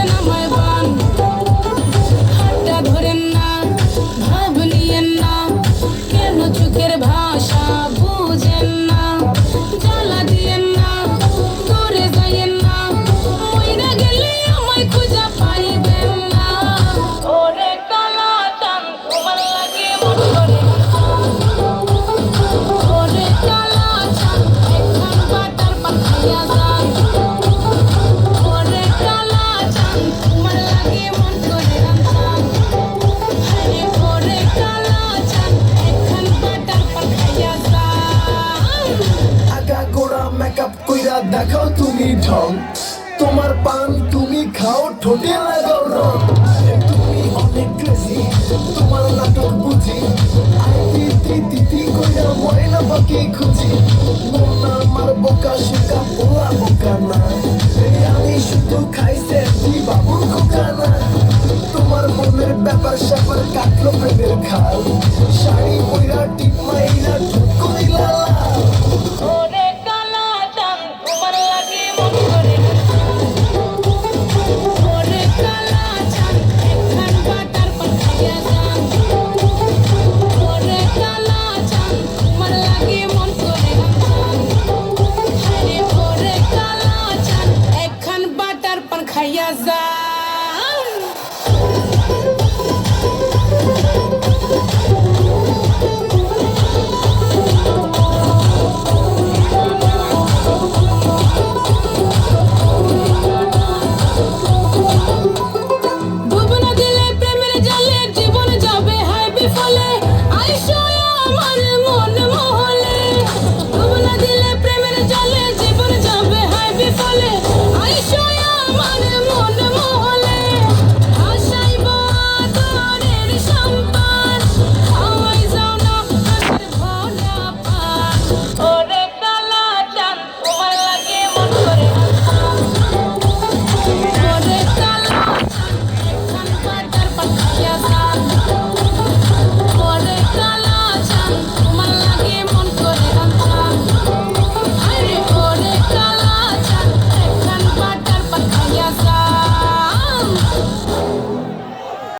I'm a দেখাও তুমি ঢং। তোমার পান তুমি খাও, ঠোঁটে লাগাও রং। তুমি অনেক ক্রেজি তোমার নাটক বুঝি। তিতি তিতি কইরা মরে না বাকি খুঁজি। মোনা আমার বোকা শোকা পোলা বোকা না। আমি শুধু খাইছে দি বাবুর খোকা না। তোমার মনের ব্যাপার স্যাপার কাটলো প্রেমের খাল। শাড়ি পইরা টিপ মাইরা ঠুক за.